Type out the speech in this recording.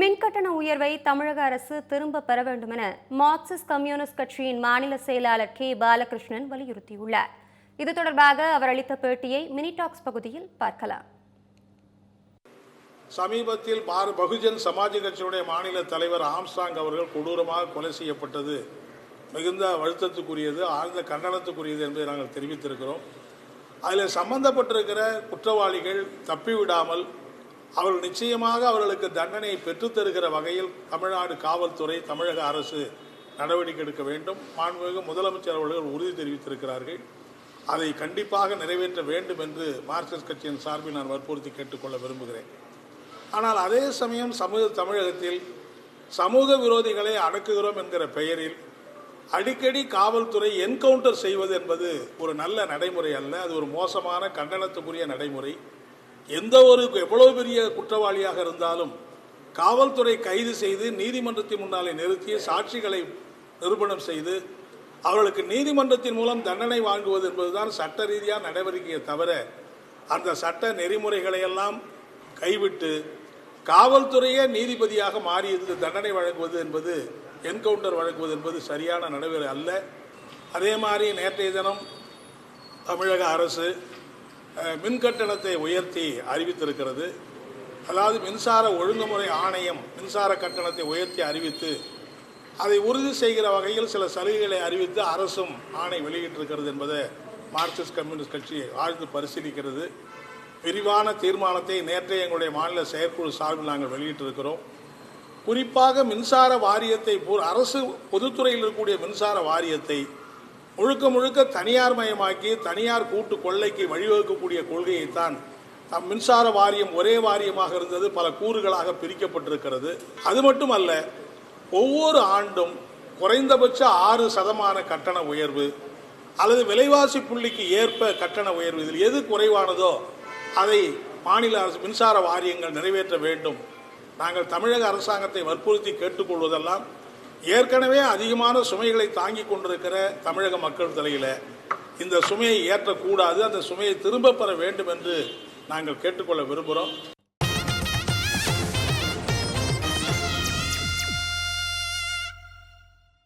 மின்கட்டண உயர்வை தமிழக அரசு திரும்ப பெற வேண்டும் என மார்க்சிஸ்ட் கம்யூனிஸ்ட் கட்சியின் மாநில செயலாளர் கே. பாலகிருஷ்ணன் வலியுறுத்தியுள்ளார். இது தொடர்பாக அவர் அளித்த பேட்டியை மினிடாக்ஸ் பகுதியில் பார்க்கலாம். சமீபத்தில் பார பகுஜன் சமாஜ் கட்சியுடைய மாநில தலைவர் ஆம்ஸ்டாங் அவர்கள் கொடூரமாக கொலை செய்யப்பட்டது. மிகுந்த வருத்தத்துக்குரியது ஆழ்ந்த கண்டனத்துக்குரியது என்பதை நாங்கள் தெரிவித்திருக்கிறோம். அதில் சம்பந்தப்பட்டிருக்கிற குற்றவாளிகள் தப்பிவிடாமல் அவர்கள் நிச்சயமாக அவர்களுக்கு தண்டனையை பெற்றுத்தருகிற வகையில் தமிழ்நாடு காவல்துறை தமிழக அரசு நடவடிக்கை எடுக்க வேண்டும். மாண்புமிகு முதலமைச்சர் அவர்கள் உறுதி தெரிவித்திருக்கிறார்கள். அதை கண்டிப்பாக நிறைவேற்ற வேண்டும் என்று மார்க்சிஸ்ட் கட்சியின் சார்பில் நான் வற்புறுத்தி கேட்டுக்கொள்ள விரும்புகிறேன். ஆனால் அதே சமயம் சமூக தமிழகத்தில் சமூக விரோதிகளை அடக்குகிறோம் என்கிற பெயரில் அடிக்கடி காவல்துறை என்கவுண்டர் செய்வது என்பது ஒரு நல்ல நடைமுறை அல்ல. அது ஒரு மோசமான கண்டனத்துக்குரிய நடைமுறை. எந்த ஒரு எவ்வளவு பெரிய குற்றவாளியாக இருந்தாலும் காவல்துறை கைது செய்து நீதிமன்றத்தின் முன்னாலே நிறுத்தி சாட்சிகளை நிரூபணம் செய்து அவர்களுக்கு நீதிமன்றத்தின் மூலம் தண்டனை வாங்குவது என்பதுதான் சட்ட ரீதியாக நடவடிக்கையை தவிர அந்த சட்ட நெறிமுறைகளை எல்லாம் கைவிட்டு காவல்துறையே நீதிபதியாக மாறியது தண்டனை வழங்குவது என்பது என்கவுண்டர் வழங்குவது என்பது சரியான நடைமுறை அல்ல. அதே மாதிரி நேற்றைய தினம் தமிழக அரசு மின் கட்டணத்தை உயர்த்தி அறிவித்திருக்கிறது. அதாவது மின்சார ஒழுங்குமுறை ஆணையம் மின்சார கட்டணத்தை உயர்த்தி அறிவித்து அதை உறுதி செய்கிற வகையில் சில சலுகைகளை அறிவித்து அரசும் ஆணை வெளியிட்டிருக்கிறது என்பதை மார்க்சிஸ்ட் கம்யூனிஸ்ட் கட்சி ஆழ்ந்து பரிசீலிக்கிறது. விரிவான தீர்மானத்தை நேற்றைய எங்களுடைய மாநில செயற்குழு சார்பில் நாங்கள் வெளியிட்டிருக்கிறோம். குறிப்பாக மின்சார வாரியத்தை அரசு பொதுத்துறையில் இருக்கக்கூடிய மின்சார வாரியத்தை முழுக்க முழுக்க தனியார் மயமாக்கி தனியார் கூட்டு கொள்ளைக்கு வழிவகுக்கக்கூடிய கொள்கையைத்தான் நம் மின்சார வாரியம் ஒரே வாரியமாக இருந்தது பல கூறுகளாக பிரிக்கப்பட்டிருக்கிறது. அது மட்டுமல்ல ஒவ்வொரு ஆண்டும் குறைந்தபட்ச ஆறு சதமான கட்டண உயர்வு அல்லது விலைவாசி புள்ளிக்கு ஏற்ப கட்டண உயர்வு. இதில் எது குறைவானதோ அதை மாநில அரசு மின்சார வாரியங்கள் நிறைவேற்ற வேண்டும். நாங்கள் தமிழக அரசாங்கத்தை வற்புறுத்தி கேட்டுக்கொள்வதெல்லாம் ஏற்கனவே அதிகமான சுமைகளை தாங்கி கொண்டிருக்கிற தமிழக மக்கள் தலையில் இந்த சுமையை ஏற்றக்கூடாது அந்த சுமையை திரும்ப பெற வேண்டும் என்று நாங்கள் கேட்டுக்கொள்ள விரும்புகிறோம்